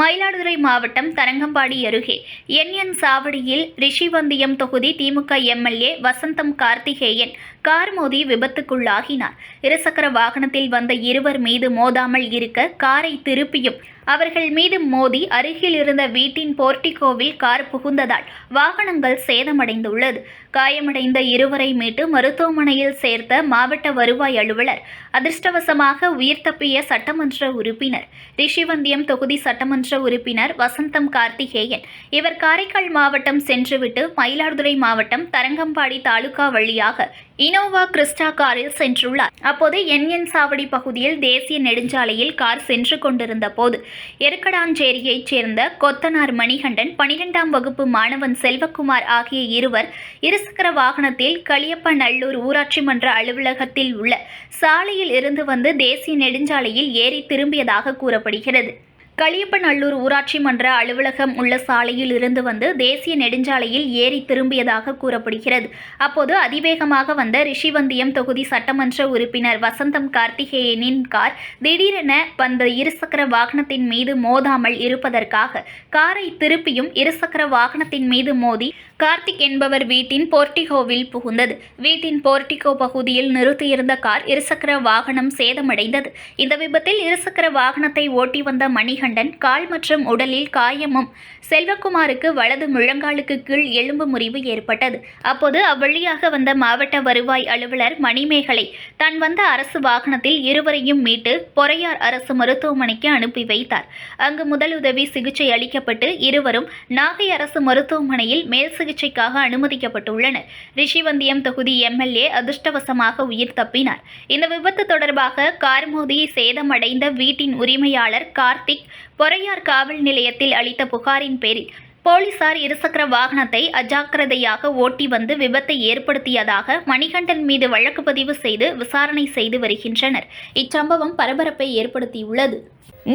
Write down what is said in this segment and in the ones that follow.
மயிலாடுதுறை மாவட்டம் தரங்கம்பாடி அருகே என்என் சாவடியில் ரிஷிவந்தியம் தொகுதி திமுக எம்எல்ஏ வசந்தம் கார்த்திகேயன் கார் மோதி விபத்துக்குள்ளாகினார். இருசக்கர வாகனத்தில் வந்த இருவர் மீது மோதாமல் இருக்க காரை திருப்பியும் அவர்கள் மீது மோதி அருகில் இருந்த வீட்டின் போர்டிகோவில் கார் புகுந்ததால் வாகனங்கள் சேதமடைந்துள்ளது. காயமடைந்த இருவரை மீட்டு மருத்துவமனையில் சேர்த்த மாவட்ட வருவாய் அலுவலர் அதிர்ஷ்டவசமாக உயிர் தப்பிய சட்டமன்ற உறுப்பினர் ரிஷிவந்தியம் தொகுதி சட்டமன்ற உறுப்பினர் வசந்தம் கார்த்திகேயன். இவர் காரைக்கால் மாவட்டம் சென்றுவிட்டு மயிலாடுதுறை மாவட்டம் தரங்கம்பாடி தாலுகா வழியாக இனோவா கிறிஸ்டா காரில் சென்றுள்ளார். அப்போது என்என் சாவடி பகுதியில் தேசிய நெடுஞ்சாலையில் கார் சென்று கொண்டிருந்த போது எருக்கடாஞ்சேரியைச் சேர்ந்த கொத்தனார் மணிகண்டன் பனிரெண்டாம் வகுப்பு மாணவன் செல்வகுமார் ஆகிய இருவர் இருசக்கர வாகனத்தில் களியப்பநல்லூர் ஊராட்சி மன்ற அலுவலகத்தில் உள்ள சாலையில் இருந்து வந்து தேசிய நெடுஞ்சாலையில் ஏறி திரும்பியதாக கூறப்படுகிறது. களியப்பநல்லூர் ஊராட்சி மன்ற அலுவலகம் உள்ள சாலையில் இருந்து வந்து தேசிய நெடுஞ்சாலையில் ஏறி திரும்பியதாக கூறப்படுகிறது. அப்போது அதிவேகமாக வந்த ரிஷிவந்தியம் தொகுதி சட்டமன்ற உறுப்பினர் வசந்தம் கார்த்திகேயனின் கார் திடீரென வந்த இருசக்கர வாகனத்தின் மீது மோதாமல் இருப்பதற்காக காரை திருப்பியும் இருசக்கர வாகனத்தின் மீது மோதி கார்த்திக் என்பவர் வீட்டின் போர்டிகோவில் புகுந்தது. வீட்டின் போர்டிகோ பகுதியில் நிறுத்தியிருந்த கார் இருசக்கர வாகனம் சேதமடைந்தது. இந்த விபத்தில் இருசக்கர வாகனத்தை ஓட்டி வந்த மணிகன் மணிகண்டன் கால் மற்றும் உடலில் காயமும். செல்வகுமாருக்கு வலது முழங்காலுக்கு கீழ் எலும்பு முறிவு ஏற்பட்டது. அப்போது அவ்வழியாக வந்த மாவட்ட வருவாய் அலுவலர் மணிமேகலை தான் வந்த அரசு வாகனத்தில் இருவரையும் மீட்டு பொறையார் அரசு மருத்துவமனைக்கு அனுப்பி வைத்தார். அங்கு முதலுதவி சிகிச்சை அளிக்கப்பட்டு இருவரும் நாகை அரசு மருத்துவமனையில் மேல் சிகிச்சைக்காக அனுமதிக்கப்பட்டுள்ளனர். ரிஷிவந்தியம் தொகுதி எம்எல்ஏ அதிர்ஷ்டவசமாக உயிர் தப்பினார். இந்த விபத்து தொடர்பாக கார் மோதி சேதமடைந்த வீட்டின் உரிமையாளர் கார்த்திக் பொறையார் காவல் நிலையத்தில் அளித்த புகாரின் பேரில் போலீசார் இருசக்கர வாகனத்தை அஜாக்கிரதையாக ஓட்டி வந்து விபத்தை ஏற்படுத்தியதாக மணிகண்டன் மீது வழக்கு பதிவு செய்து விசாரணை செய்து வருகின்றனர். இச்சம்பவம் பரபரப்பை ஏற்படுத்தியுள்ளது.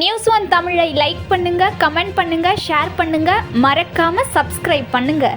நியூஸ் ஒன் தமிழை லைக் பண்ணுங்க கமெண்ட் பண்ணுங்க ஷேர் பண்ணுங்க. மறக்காம சப்ஸ்கிரைப் பண்ணுங்க.